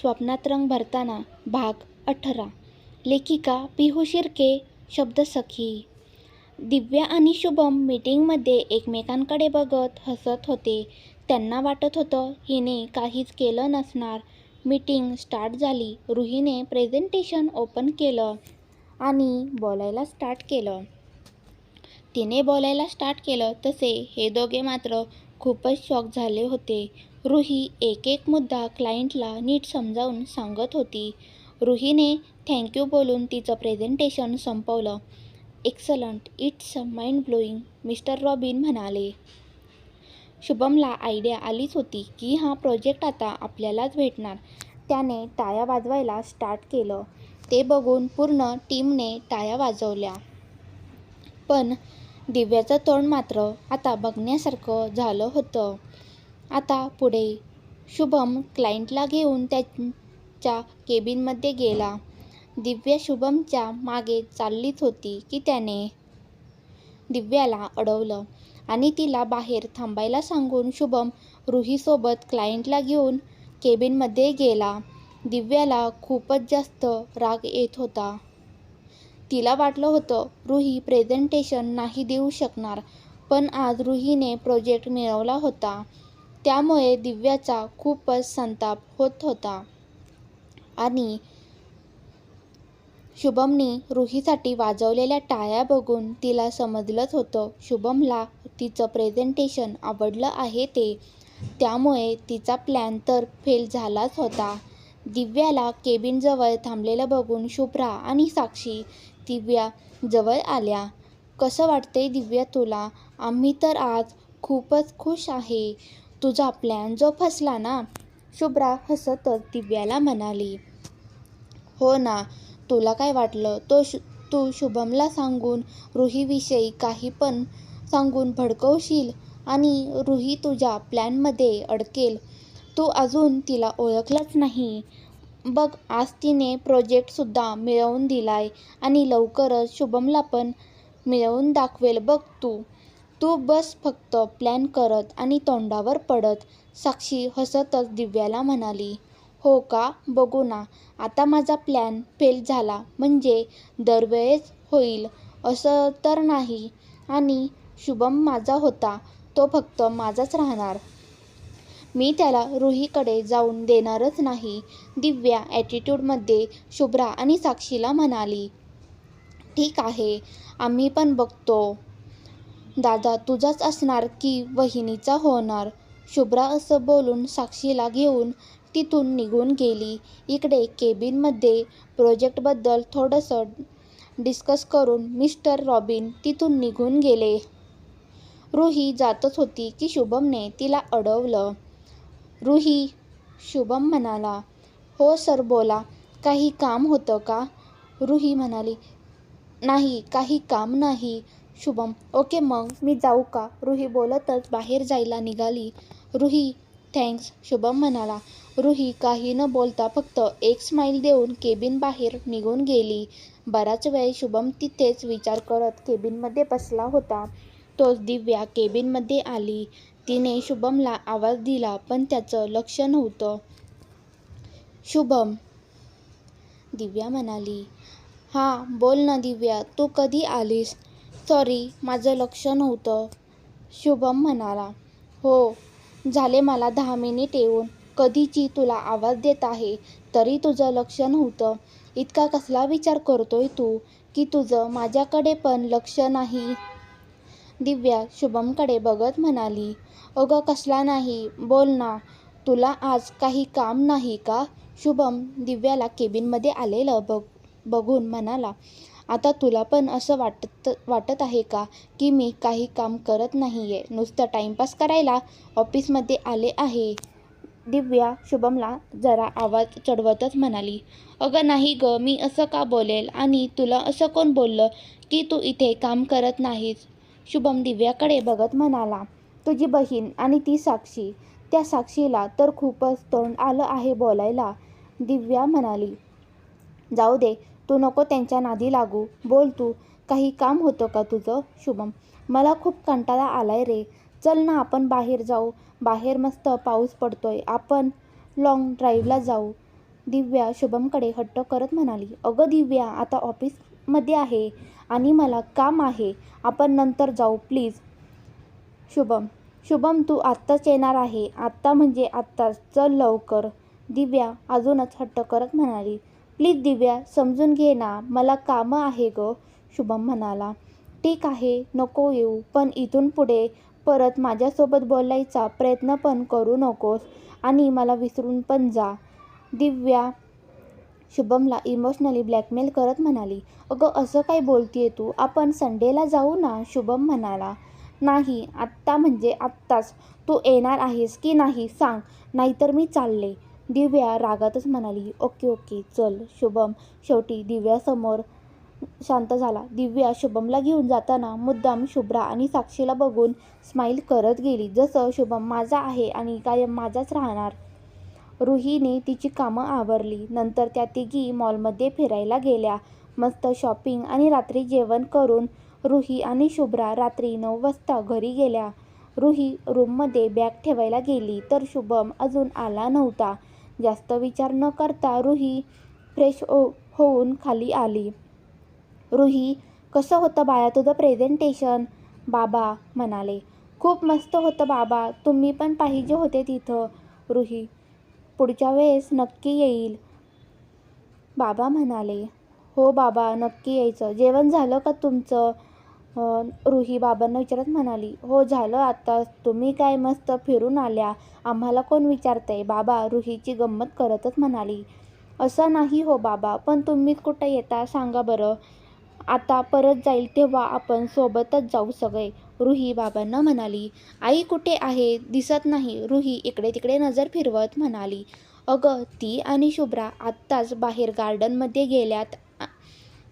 स्वप्नात रंग भरताना भाग अठरा. लेखिका पिहू शिर्के शब्दसखी दिव्या आणि शुभम मीटिंगमध्ये एकमेकांकडे बघत हसत होते. त्यांना वाटत होतं हिने काहीच केलं नसणार. मीटिंग स्टार्ट झाली. रुहीने प्रेझेंटेशन ओपन केलं आणि बोलायला स्टार्ट केलं. तिने बोलायला स्टार्ट केलं तसे हे दोघे मात्र खूपच शॉक झाले होते. रुही एक एक मुद्दा क्लायंटला नीट समजावून सांगत होती. रुहीने थँक्यू बोलून तिचं प्रेझेंटेशन संपवलं. Excellent it's mind blowing mister Robin म्हणाले. शुभमला आयडिया आलीच होती की हा प्रोजेक्ट आता आपल्यालाच भेटणार. त्याने टाया वाजवायला स्टार्ट केलं. ते बघून पूर्ण टीमने टाया वाजवल्या. पण दिव्याचं तोंड मात्र आता बघण्यासारखं झालं होतं. आता पुढे शुभम क्लायंटला घेऊन त्याच्या केबिनमध्ये गेला. दिव्या शुभमच्या मागे चाललीच होती की त्याने दिव्याला अडवलं आणि तिला बाहेर थांबायला सांगून शुभम रुहीसोबत क्लायंटला घेऊन केबिनमध्ये गेला. दिव्याला खूपच जास्त राग येत होता. तिला वाटलं होतं रुही प्रेझेंटेशन नाही देऊ शकणार. पण आज रुहीने प्रोजेक्ट मिळवला होता. त्यामुळे दिव्याचा खूपच संताप होत होता. आणि शुभमनी रुहीसाठी वाजवलेल्या टाळ्या बघून तिला समजलंच होतं शुभमला तिचं प्रेझेंटेशन आवडलं आहे ते. त्यामुळे तिचा प्लॅन तर फेल झालाच होता. दिव्याला केबिनजवळ थांबलेलं बघून शुभ्रा आणि साक्षी दिव्या जवळ आल्या. कसं वाटतंय दिव्या तुला? आम्ही तर आज खूपच खुश आहे. तुझा प्लॅन जो फसला ना? शुभ्रा हसतच दिव्याला म्हणाली. हो ना तुला काय वाटलं? तो शु तू शुभमला सांगून रुहीविषयी काही पण सांगून भडकवशील आणि रुही तुझ्या प्लॅनमध्ये अडकेल. तू अजून तिला ओळखलंच नाही. बघ आज तिने प्रोजेक्टसुद्धा मिळवून दिलाय आणि लवकरच शुभमला पण मिळवून दाखवेल बघ तू. तू बस फक्त प्लॅन करत आणि तोंडावर पडत साक्षी हसतच दिव्याला म्हणाली. हो का? बघू ना आता माझा प्लॅन फेल झाला म्हणजे दरवेळेस होईल असं तर नाही. आणि शुभम माझा होता तो फक्त माझाच राहणार. मी त्याला रुहीकडे जाऊन देणारच नाही. दिव्या ॲटिट्यूडमध्ये शुभ्रा आणि साक्षीला म्हणाली ठीक आहे आम्ही पण बघतो. दादा तुझाच असणार की वहिनीचा होणार? शुभ्रा असं बोलून साक्षीला घेऊन तिथून निघून गेली. इकडे केबिनमध्ये प्रोजेक्टबद्दल थोडंसं डिस्कस करून मिस्टर रॉबिन तिथून निघून गेले. रुही जातच होती की शुभमने तिला अडवलं. रुही शुभम म्हणाला हो सर बोला. काही काम होतं का? रुही म्हणाली नाही काही काम नाही. शुभम ओके मग मी जाऊ का? रुही बोलतच बाहेर जायला निघाली. रुही थँक्स. शुभम म्हणाला रुही काही न बोलता फक्त एक स्माईल देऊन केबिन बाहेर निघून गेली. बराच वेळ शुभम तिथेच विचार करत केबिनमध्ये बसला होता. तोच दिव्या केबिनमध्ये आली. तिने शुभमला आवाज दिला पण त्याचं लक्ष नव्हतं. शुभम दिव्या म्हणाली. हां बोल ना दिव्या तू कधी आलीस? सॉरी माझं लक्ष नव्हतं. शुभम म्हणाला. हो झाले मला दहा मिनिट येऊन. कधीची तुला आवाज देत आहे तरी तुझं लक्ष नव्हतं. इतका कसला विचार करतोय तू की तुझं माझ्याकडे पण लक्ष नाही. दिव्या शुभमकडे बघत म्हणाली अगं कसला नाही बोल ना. तुला आज काही काम नाही का? शुभम दिव्याला केबिनमध्ये आलेलं बघ बघून म्हणाला आता तुला पण असं वाटत वाटत आहे का की मी काही काम करत नाही आहे नुसतं टाईमपास करायला ऑफिसमध्ये आले आहे. दिव्या शुभमला जरा आवाज चढवतच म्हणाली अगं नाही गं मी असं का बोलेल? आणि तुला असं कोण बोललं की तू इथे काम करत नाहीस? शुभम दिव्याकडे बघत म्हणाला तुझी बहीण आणि ती साक्षी त्या साक्षीला तर खूपच तोंड आलं आहे बोलायला दिव्या म्हणाली. जाऊ दे तू नको त्यांच्या नादी लागू बोल तू काही काम होतं का तुझं शुभम? मला खूप कंटाळा आलाय रे. चल ना आपण बाहेर जाऊ बाहेर मस्त पाऊस पडतोय आपण लाँग ड्राईव्हला जाऊ. दिव्या शुभमकडे हट्ट करत म्हणाली. अगं दिव्या आता ऑफिसमध्ये आहे. आणि मला काम आहे. आपण नंतर जाऊ प्लीज. शुभम शुभम तू आत्ताच येणार आहे. आत्ता म्हणजे आत्ताच चल लवकर. दिव्या अजूनच हट्ट करत म्हणाली. प्लीज दिव्या समजून घे ना. मला कामं आहे ग शुभम म्हणाला. ठीक आहे नको येऊ. पण इथून पुढे परत माझ्यासोबत बोलायचा प्रयत्न पण करू नकोस आणि मला विसरून पण जा. दिव्या शुभमला इमोशनली ब्लॅकमेल करत म्हणाली अगं असं काय बोलतीये तू? आपण संडेला जाऊ ना? शुभम म्हणाला नाही आत्ता म्हणजे आत्ताच. तू येणार आहेस की नाही सांग नाहीतर मी चालले. दिव्या रागातच म्हणाली ओके ओके चल शुभम. शेवटी दिव्यासमोर शांत झाला. दिव्या शुभमला घेऊन जाताना मुद्दाम शुभ्रा आणि साक्षीला बघून स्माईल करत गेली. जसं शुभम माझा आहे आणि कायम माझाच राहणार. रुहीने तिची कामं आवरली. नंतर त्या तिघी मॉलमध्ये फिरायला गेल्या. मस्त शॉपिंग आणि रात्री जेवण करून रुही आणि शुभ्रा रात्री नऊ वाजता घरी गेल्या. रुही रूममध्ये बॅग ठेवायला गेली तर शुभम अजून आला नव्हता. जास्त विचार न करता रुही फ्रेश हो होऊन खाली आली. रुही कसं होतं बाळा तुझं प्रेझेंटेशन? बाबा म्हणाले. खूप मस्त होतं बाबा तुम्ही पण पाहिजे होते तिथं. रुही पुढच्या वेळेस नक्की येईल. बाबा म्हणाले हो बाबा नक्की यायचं. जेवण झालं का तुमचं? रुही बाबांना विचारत म्हणाली हो झालं आता. तुम्ही काय मस्त फिरून आल्या. आम्हाला कोण विचारतंय? बाबा रुहीची गंमत करतच म्हणाली असं नाही हो बाबा पण तुम्हीच कुठं येता? सांगा बरं. आता परत जाईल तेव्हा आपण सोबतच जाऊ सगळे. रुही बाबांना म्हणाली आई कुठे आहे? दिसत नाही. रुही इकडे तिकडे नजर फिरवत म्हणाली अगं ती आणि शुभ्रा आत्ताच बाहेर गार्डनमध्ये गेल्यात.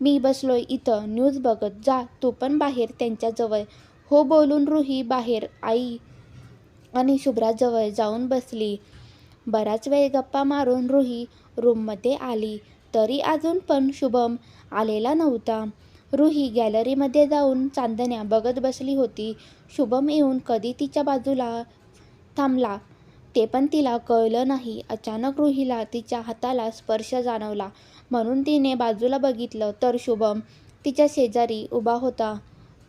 मी बसलोय इथं न्यूज बघत. जा तू पण बाहेर त्यांच्याजवळ हो बोलून रुही बाहेर आई आणि शुभ्राजवळ जाऊन बसली. बराच वेळ गप्पा मारून रुही रूममध्ये आली. तरी अजून पण शुभम आलेला नव्हता. रुही गॅलरीमध्ये जाऊन चांदण्या बघत बसली होती. शुभम येऊन कधी तिच्या बाजूला थांबला ते पण तिला कळलं नाही. अचानक रुहीला तिच्या हाताला स्पर्श जाणवला. म्हणून तिने बाजूला बघितलं तर शुभम तिच्या शेजारी उभा होता.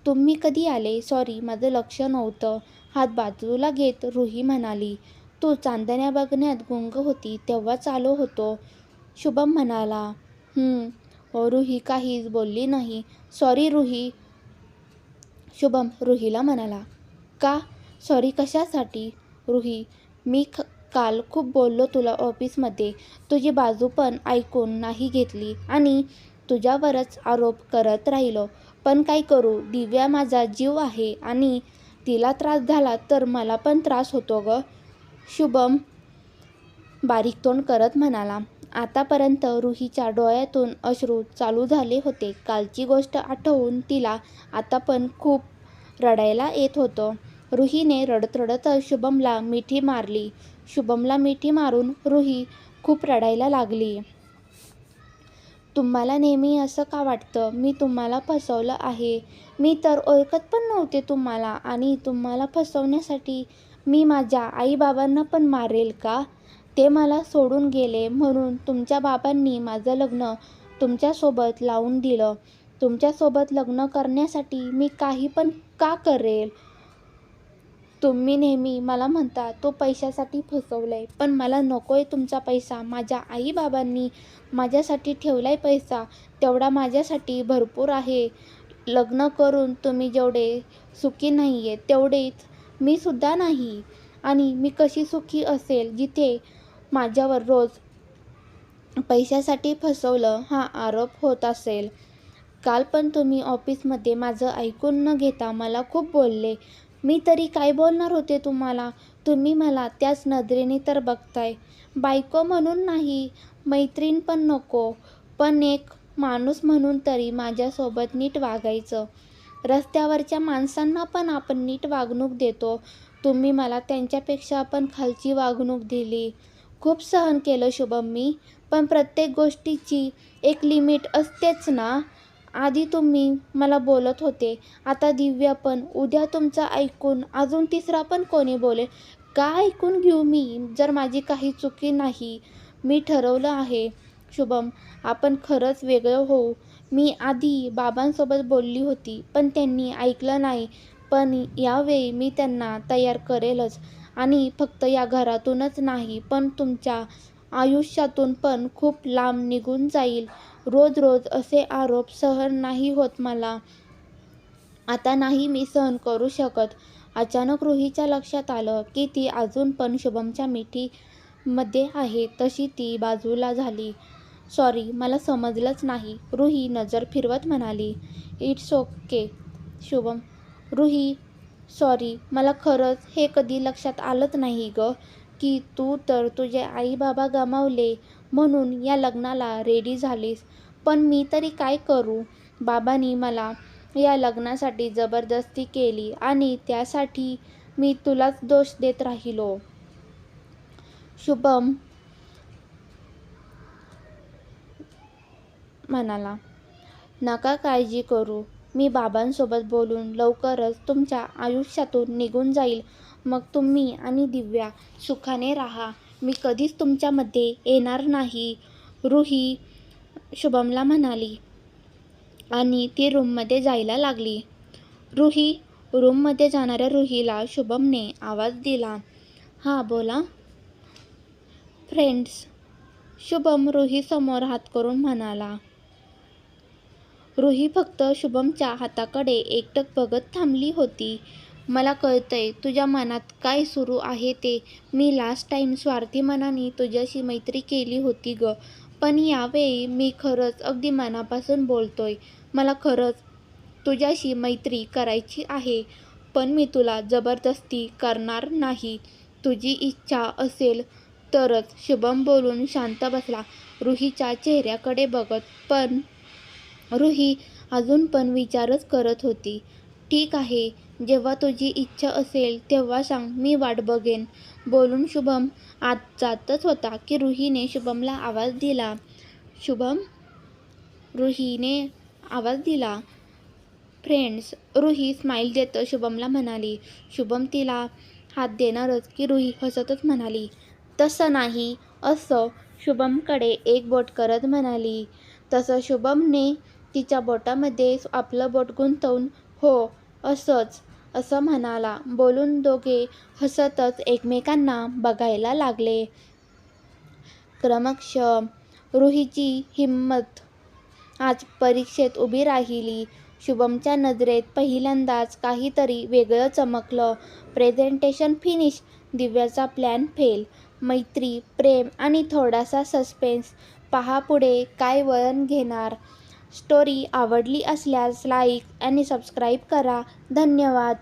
तुम्ही कधी आले? सॉरी माझं लक्ष नव्हतं. हात बाजूला घेत रुही म्हणाली तू चांदण्या बघण्यात गुंग होती तेव्हाच आलो होतो शुभम म्हणाला रुही काहीच बोलली नाही. सॉरी रुही. शुभम रुहीला म्हणाला. का? सॉरी कशासाठी? रुही मी ख काल खूप बोललो तुला ऑफिसमध्ये. तुझी बाजू पण ऐकून नाही घेतली आणि तुझ्यावरच आरोप करत राहिलो. पण काय करू? दिव्या माझा जीव आहे आणि तिला त्रास झाला तर मला पण त्रास होतो ग. शुभम बारीक तोंड करत म्हणाला. आतापर्यंत रुहीच्या डोळ्यातून अश्रू चालू झाले होते. कालची गोष्ट आठवून तिला आता पण खूप रडायला येत होतं. रुहीने रडत रडत शुभमला मिठी मारली. शुभमला मिठी मारून रुही खूप रडायला लागली. तुम्हाला नेहमी असं का वाटतं? मी तुम्हाला फसवलं आहे. मी तर ओळखत पण नव्हते तुम्हाला आणि तुम्हाला फसवण्यासाठी मी माझ्या आईबाबांना पण मारेल का? ते मला सोडून गेले म्हणून तुमच्या बाबांनी माझं लग्न तुमच्यासोबत लावून दिलं. तुमच्यासोबत लग्न करण्यासाठी मी काही पण का करेल? तुम्ही नेहमी मला म्हणता तो पैशासाठी फसवलंय पण मला नकोय तुमचा पैसा. माझ्या आईबाबांनी माझ्यासाठी ठेवलाय पैसा. तेवढा माझ्यासाठी भरपूर आहे. लग्न करून तुम्ही जेवढे सुखी नाही आहे तेवढेच मी सुद्धा नाही. आणि मी कशी सुखी असेल जिथे माझ्यावर रोज पैशासाठी फसवलं हा आरोप होत असेल. काल पण तुम्ही ऑफिसमध्ये माझं ऐकून न घेता मला खूप बोलले. मी तरी काय बोलणार होते तुम्हाला? तुम्ही मला त्याच नजरेने तर बघताय. बायको म्हणून नाही मैत्रीण पण नको. पण एक माणूस म्हणून तरी माझ्यासोबत नीट वागायचं. रस्त्यावरच्या माणसांना पण आपण नीट वागणूक देतो. तुम्ही मला त्यांच्यापेक्षा पण खालची वागणूक दिली. खूप सहन केलं शुभम मी पण प्रत्येक गोष्टीची एक लिमिट असतेच ना? आधी तुम्ही मला बोलत होते. आता दिव्या पण उद्या तुमचं ऐकून अजून तिसरा पण कोणी बोलेल? का ऐकून घेऊ मी जर माझी काही चुकी नाही? मी ठरवलं आहे. शुभम आपण खरंच वेगळं होऊ. मी आधी बाबांसोबत बोलली होती पण त्यांनी ऐकलं नाही. पण यावेळी मी त्यांना तयार करेलच. आणि फक्त या घरातूनच नाही पण तुमच्या आयुष्यातून पण खूप लांब निघून जाईल. रोज रोज असे आरोप सहन नाही होत मला. आता नाही मी सहन करू शकत. अचानक रुहीच्या लक्षात आलं की ती अजून पण शुभमच्या मिठीमध्ये आहे. तशी ती बाजूला झाली. सॉरी मला समजलंच नाही रुही नजर फिरवत म्हणाली. It's okay Shubham. Ruhi sorry मला खरंच हे कधी लक्षात आलंच नाही ग की तू तर तुझे आई बाबा गमावले म्हणून या लग्नाला रेडी झालीस. पण मी तरी काय करू? बाबांनी मला या लग्नासाठी जबरदस्ती केली आणि त्यासाठी मी तुलाच दोष देत राहिलो. शुभम म्हणाला नका काळजी करू. मी बाबांसोबत बोलून लवकरच तुमच्या आयुष्यातून निघून जाईल. मग तुम्ही आणि दिव्या सुखाने राहा. मी कधीच तुमच्यामध्ये येणार नाही रुही शुभमला म्हणाली आणि ती रूममध्ये जायला लागली. रुही रूममध्ये जाणाऱ्या रुहीला शुभमने आवाज दिला. हां बोला. फ्रेंड्स शुभम रुहीसमोर हात करून म्हणाला. रुही फक्त शुभमच्या हाताकडे एकटक बघत थांबली होती. मला कळतंय तुझ्या मनात काय सुरू आहे ते. मी लास्ट टाईम स्वार्थी मनाने तुझ्याशी मैत्री केली होती ग. पण यावेळी मी खरंच अगदी मनापासून बोलतोय. मला खरंच तुझ्याशी मैत्री करायची आहे. पण मी तुला जबरदस्ती करणार नाही. तुझी इच्छा असेल तरच. शुभम बोलून शांत बसला. रुहीच्या चेहऱ्याकडे बघत पण रुही अजून पण विचारच करत होती. ठीक आहे जेव्हा तुझी इच्छा असेल तेव्हा सांग मी वाट बघेन. बोलून शुभम आत जातच होता की रुहीने शुभमला आवाज दिला. शुभम? रुहीने आवाज दिला. फ्रेंड्स रुही स्माईल देत शुभमला म्हणाली. शुभम तिला हात देणारच की रुही हसतच म्हणाली. तसं नाही असं शुभमकडे एक बोट करत म्हणाली. तसं शुभमने तिच्या बोटामध्ये आपलं बोट गुंतवून हो असंच असं म्हणाला. बोलून दोघे हसतच एकमेकांना बघायला लागले. क्रमक्ष रुहीची हिंमत. आज परीक्षेत उभी राहिली. शुभमच्या नजरेत पहिल्यांदाच काहीतरी वेगळं चमकलं. प्रेझेंटेशन फिनिश दिव्याचा प्लॅन फेल. मैत्री प्रेम आणि थोडासा सस्पेन्स. पहा पुढे काय वळण घेणार. स्टोरी आवडली असल्यास लाईक आणि सबस्क्राईब करा. धन्यवाद.